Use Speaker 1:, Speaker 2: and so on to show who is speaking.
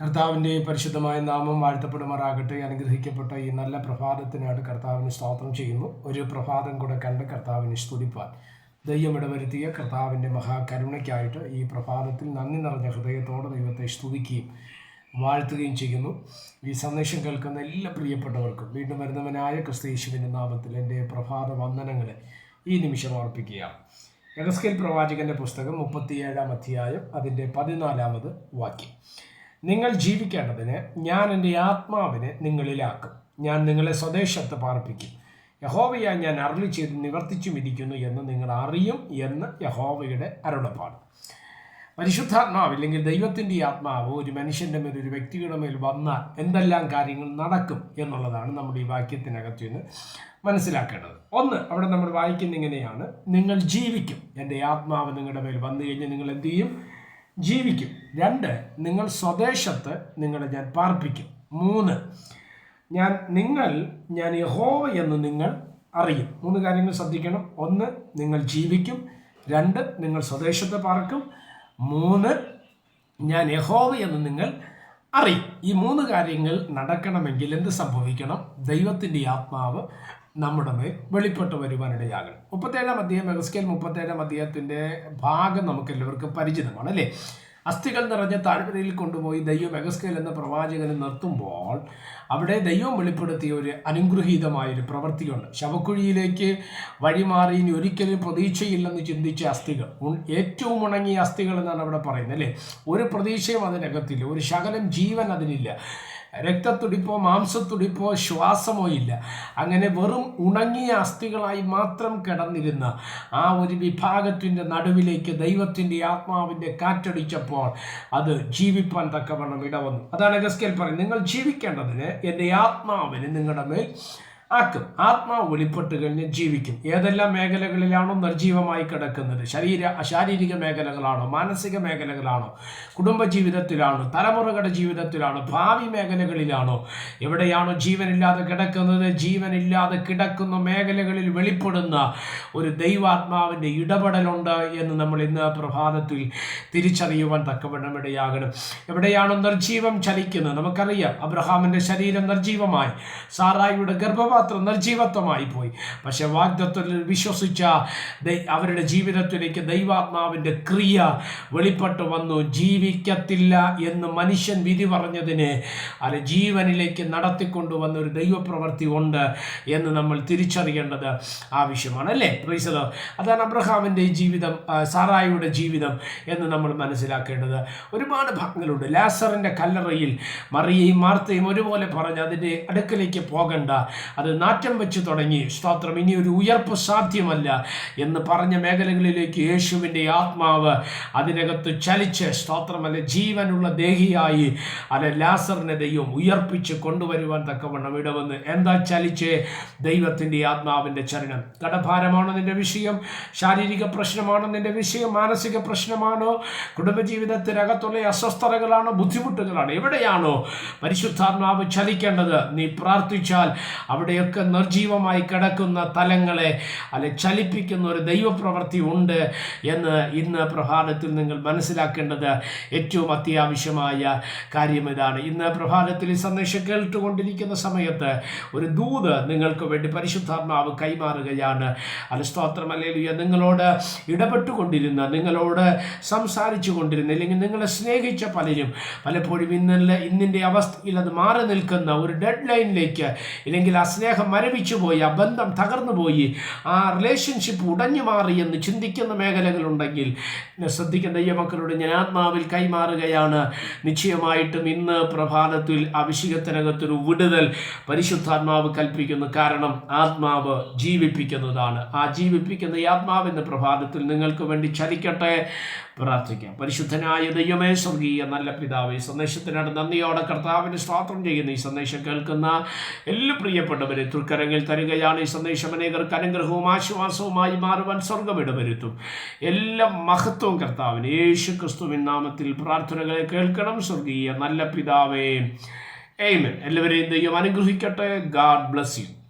Speaker 1: കർത്താവിന്റെ പരിശുദ്ധമായ നാമം വാഴ്ത്തപ്പെടുമാറാകട്ടെ. അനുഗ്രഹിക്കപ്പെട്ട ഈ നല്ല പ്രഭാതത്തിനായിട്ട് കർത്താവിന് സ്തോത്രം ചെയ്യുന്നു. ഒരു പ്രഭാതം കൂടെ കണ്ട് കർത്താവിന് സ്തുതിപ്പാൻ. ദൈവം ഇടവരുത്തിയ കർത്താവിന്റെ മഹാകരുണയ്ക്കായിട്ട് ഈ പ്രഭാതത്തിൽ നന്ദി നിറഞ്ഞ ഹൃദയത്തോടെ ദൈവത്തെ സ്തുതിക്കുകയും വാഴ്ത്തുകയും ചെയ്യുന്നു. ഈ സന്ദേശം കേൾക്കുന്ന എല്ലാ പ്രിയപ്പെട്ടവർക്കും വീണ്ടും വരുന്നവനായ ക്രിസ്തീശുവിന്റെ നാമത്തിൽ എന്റെ പ്രഭാത വന്ദനങ്ങളെ ഈ നിമിഷം അർപ്പിക്കുകയാണ്. എഗസ്കേൽ പ്രവാചകന്റെ പുസ്തകം മുപ്പത്തിയേഴാം അധ്യായം അതിന്റെ പതിനാലാമത് വാക്യം. നിങ്ങൾ ജീവിക്കേണ്ടതിന് ഞാൻ എന്റെ ആത്മാവിനെ നിങ്ങളിലാക്കും. ഞാൻ നിങ്ങളെ സ്വദേശത്ത് പാർപ്പിക്കും. യഹോവയ ഞാൻ അരളി ചെയ്ത് നിവർത്തിച്ചു ഇരിക്കുന്നു എന്ന് നിങ്ങൾ അറിയും എന്ന് യഹോവയുടെ അരുളപ്പാട്. പരിശുദ്ധാത്മാവ് ഇല്ലെങ്കിൽ ദൈവത്തിന്റെ ആത്മാവ് ഒരു മനുഷ്യന്റെ മേൽ ഒരു വ്യക്തിയുടെ മേൽ വന്നാൽ എന്തെല്ലാം കാര്യങ്ങൾ നടക്കും എന്നുള്ളതാണ് നമ്മുടെ ഈ വാക്യത്തിനകത്ത് നിന്ന് മനസ്സിലാക്കേണ്ടത്. ഒന്ന് അവിടെ നമ്മൾ വായിക്കുന്ന ഇങ്ങനെയാണ് നിങ്ങൾ ജീവിക്കും. എന്റെ ആത്മാവ് നിങ്ങളുടെ മേൽ വന്നു കഴിഞ്ഞാൽ നിങ്ങൾ എന്ത് ചെയ്യും? ജീവിക്കും. രണ്ട് നിങ്ങൾ സ്വദേശത്ത് നിങ്ങളെ ഞാൻ പാർപ്പിക്കും. മൂന്ന് ഞാൻ നിങ്ങൾ ഞാൻ യഹോവ എന്ന് നിങ്ങൾ അറിയും. മൂന്ന് കാര്യങ്ങൾ ശ്രദ്ധിക്കണം. ഒന്ന് നിങ്ങൾ ജീവിക്കും. രണ്ട് നിങ്ങൾ സ്വദേശത്ത് പാർക്കും. മൂന്ന് ഞാൻ യഹോവ എന്ന് നിങ്ങൾ അറിയും. ഈ മൂന്ന് കാര്യങ്ങൾ നടക്കണമെങ്കിൽ എന്ത് സംഭവിക്കണം? ദൈവത്തിന്റെ ആത്മാവ് നമ്മുടെ മേൽ വെളിപ്പെട്ട് വരുവാനിടയാകണം. മുപ്പത്തേഴാം അധ്യായം മെഗസ്കേൽ മുപ്പത്തേഴാം അധ്യായത്തിന്റെ ഭാഗം നമുക്ക് എല്ലാവർക്കും പരിചിതമാണ് അല്ലേ? അസ്ഥികൾ നിറഞ്ഞ താഴ്വരയിൽ കൊണ്ടുപോയി ദൈവ മെഗസ്കേൽ എന്ന പ്രവാചകനെ നിർത്തുമ്പോൾ അവിടെ ദൈവം വെളിപ്പെടുത്തിയ ഒരു അനുഗ്രഹീതമായൊരു പ്രവൃത്തിയുണ്ട്. ശവക്കുഴിയിലേക്ക് വഴിമാറി ഇനി ഒരിക്കലും പ്രതീക്ഷയില്ലെന്ന് ചിന്തിച്ച അസ്ഥികൾ ഏറ്റവും ഉണങ്ങിയ അസ്ഥികൾ എന്നാണ് അവിടെ പറയുന്നത് അല്ലേ? ഒരു പ്രതീക്ഷയും അതിനകത്തില്ല ഒരു ശകലം ജീവൻ അതിനില്ല. രക്തത്തുടിപ്പോ മാംസത്തുടിപ്പോ ശ്വാസമോ ഇല്ല. അങ്ങനെ വെറും ഉണങ്ങിയ അസ്ഥികളായി മാത്രം കിടന്നിരുന്ന ആ ഒരു വിഭാഗത്തിന്റെ നടുവിലേക്ക് ദൈവത്തിന്റെ ആത്മാവിന്റെ കാറ്റടിച്ചപ്പോൾ അത് ജീവിപ്പാൻ തക്കവണ്ണം ഇടവന്നു. അതാണ് ഗസ്കേൽ പറയുന്നത്. നിങ്ങൾ ജീവിക്കേണ്ടതിന് എന്റെ ആത്മാവിന് നിങ്ങളുടെ മേൽ ആക്കും. ആത്മാവ് വെളിപ്പെട്ട് കഴിഞ്ഞ് ജീവിക്കും. ഏതെല്ലാം മേഖലകളിലാണോ നിർജീവമായി കിടക്കുന്നത്? ശരീര ശാരീരിക മേഖലകളാണോ? മാനസിക മേഖലകളാണോ? കുടുംബജീവിതത്തിലാണോ? തലമുറകളുടെ ജീവിതത്തിലാണോ? ഭാവി മേഖലകളിലാണോ? എവിടെയാണോ ജീവനില്ലാതെ കിടക്കുന്നത്? ജീവനില്ലാതെ കിടക്കുന്ന മേഖലകളിൽ വെളിപ്പെടുന്ന ഒരു ദൈവാത്മാവിന്റെ ഇടപെടലുണ്ട് എന്ന് നമ്മൾ ഇന്ന് പ്രഭാതത്തിൽ തിരിച്ചറിയുവാൻ തക്കവണ്ണം ഇടയാകണം എവിടെയാണോ നിർജീവം ചലിക്കുന്നത്? നമുക്കറിയാം. അബ്രഹാമിന്റെ ശരീരം നിർജീവമായി സാറായിയുടെ ഗർഭപാത്രം നിർജീവത്വമായി പോയി. പക്ഷെ വാഗ്ദത്വത്തിൽ വിശ്വസിച്ച അവരുടെ ജീവിതത്തിലേക്ക് ദൈവാത്മാവിന്റെ ക്രിയ വെളിപ്പെട്ട് വന്നു. ജീവിക്കത്തില്ല എന്ന് മനുഷ്യൻ വിധി പറഞ്ഞതിന് അത് ജീവനിലേക്ക് നടത്തിക്കൊണ്ടുവന്ന ഒരു ദൈവപ്രവൃത്തി ഉണ്ട് എന്ന് നമ്മൾ തിരിച്ചറിയേണ്ടത് ആവശ്യമാണ് അല്ലേ? പ്രീസത് അതാണ് അബ്രഹാമിന്റെ ജീവിതം സാറായിയുടെ ജീവിതം എന്ന് നമ്മൾ മനസ്സിലാക്കേണ്ടത്. ഒരുപാട് ഭാഗങ്ങളുണ്ട്. ലാസറിന്റെ കല്ലറയിൽ മറിയയും മാർത്തയും ഒരുപോലെ പറഞ്ഞ് അതിന്റെ അടുക്കലേക്ക് പോകണ്ട. അത് നാറ്റം വെച്ച് തുടങ്ങി. സ്തോത്രം ഇനി ഒരു ഉയർപ്പ് സാധ്യമല്ല എന്ന് പറഞ്ഞ മേഖലകളിലേക്ക് യേശുവിന്റെ ആത്മാവ് അതിനകത്ത് ചലിച്ച് സ്തോത്രമല്ല ജീവനുള്ള ദേഹിയായി അല്ലെ ലാസറിനെ ദൈവം ഉയർപ്പിച്ച് കൊണ്ടുവരുവാൻ തക്കവണ്ണം ഇടവന്ന്. എന്താ ചലിച്ച്? ദൈവത്തിന്റെ ആത്മാവിന്റെ ചരണം കടഭാരമാണോ നിന്റെ വിഷയം? ശാരീരിക പ്രശ്നമാണോ നിന്റെ വിഷയം? മാനസിക പ്രശ്നമാണോ? കുടുംബജീവിതത്തിനകത്തുള്ള അസ്വസ്ഥതകളാണോ? ബുദ്ധിമുട്ടുകളാണോ? എവിടെയാണോ പരിശുദ്ധാത്മാവ് ചലിക്കേണ്ടത്? നീ പ്രാർത്ഥിച്ചാൽ അവിടെയൊക്കെ നിർജീവമായി കിടക്കുന്ന തലങ്ങളെ അല്ലെ ചലിപ്പിക്കുന്ന ഒരു ദൈവപ്രവൃത്തി ഉണ്ട് എന്ന് ഇന്ന് പ്രഭാതത്തിൽ നിങ്ങൾ മനസ്സിലാക്കേണ്ടത് ഏറ്റവും അത്യാവശ്യമായ കാര്യം ഇതാണ്. ഇന്ന് പ്രഭാതത്തിൽ ഈ സന്ദേശം കേട്ടുകൊണ്ടിരിക്കുന്ന സമയത്ത് ഒരു ദൂത് നിങ്ങൾക്ക് വേണ്ടി പരിശുദ്ധാത്മാവ് കൈമാറുകയാണ്. അലസ്തോത്രമല്ലേലുയ നിങ്ങളോട് ഇടപെട്ടുകൊണ്ടിരുന്ന നിങ്ങളോട് സംസാരിച്ചു കൊണ്ടിരുന്ന അല്ലെങ്കിൽ നിങ്ങളെ സ്നേഹിച്ച പലരും പലപ്പോഴും ഇന്നലെ ഇന്നിന്റെ അവസ്ഥയിൽ അത് മാറി നിൽക്കുന്ന ഒരു ഡെഡ് ലൈനിലേക്ക് ഇല്ലെങ്കിൽ ആ സ്നേഹം മരവിച്ചു പോയി ആ ബന്ധം തകർന്നു പോയി ആ റിലേഷൻഷിപ്പ് ഉടഞ്ഞു മാറി എന്ന് ചിന്തിക്കുന്ന മേഖലകളുണ്ടെങ്കിൽ ശ്രദ്ധിക്കുന്ന ദൈവമക്കളോട് ഞാൻ ആത്മാവിൽ കൈമാറുകയാണ്. നിശ്ചയമായിട്ടും ഇന്ന് പ്രഭാതത്തിൽ അഭിഷേകത്തിനകത്തൊരു വിടുതൽ പരിശുദ്ധാത്മാവ് കൽപ്പിക്കുന്നു. കാരണം ആത്മാവ് ജീവിപ്പിക്കുന്നതാണ്. ആ ജീവിപ്പിക്കുന്ന ഈ ആത്മാവിന്റെ പ്രഭാതത്തിൽ നിങ്ങൾക്ക് വേണ്ടി ചലിക്കട്ടെ. പ്രാർത്ഥിക്കാം. പരിശുദ്ധനായ ദൈവമേ സ്വർഗീയ നല്ല പിതാവ് ഈ സന്ദേശത്തിനാണ് നന്ദിയോടെ കർത്താവിന് സ്വാത്രം ചെയ്യുന്ന. ഈ സന്ദേശം കേൾക്കുന്ന എല്ലാ പ്രിയപ്പെട്ടവരെ തൃക്കരങ്ങൾ തരികയാണ്. ഈ സന്ദേശം അനേകർക്ക് അനുഗ്രഹവും ആശ്വാസവുമായി മാറുവാൻ സ്വർഗമിടവരുത്തും എല്ലാ മഹത്വവും കർത്താവിന് യേശു ക്രിസ്തുവിൻ നാമത്തിൽ പ്രാർത്ഥനകളെ കേൾക്കണം. സ്വർഗീയ നല്ല പിതാവേ. എയ്മൻ എല്ലാവരെയും ദൈവം അനുഗ്രഹിക്കട്ടെ. God bless you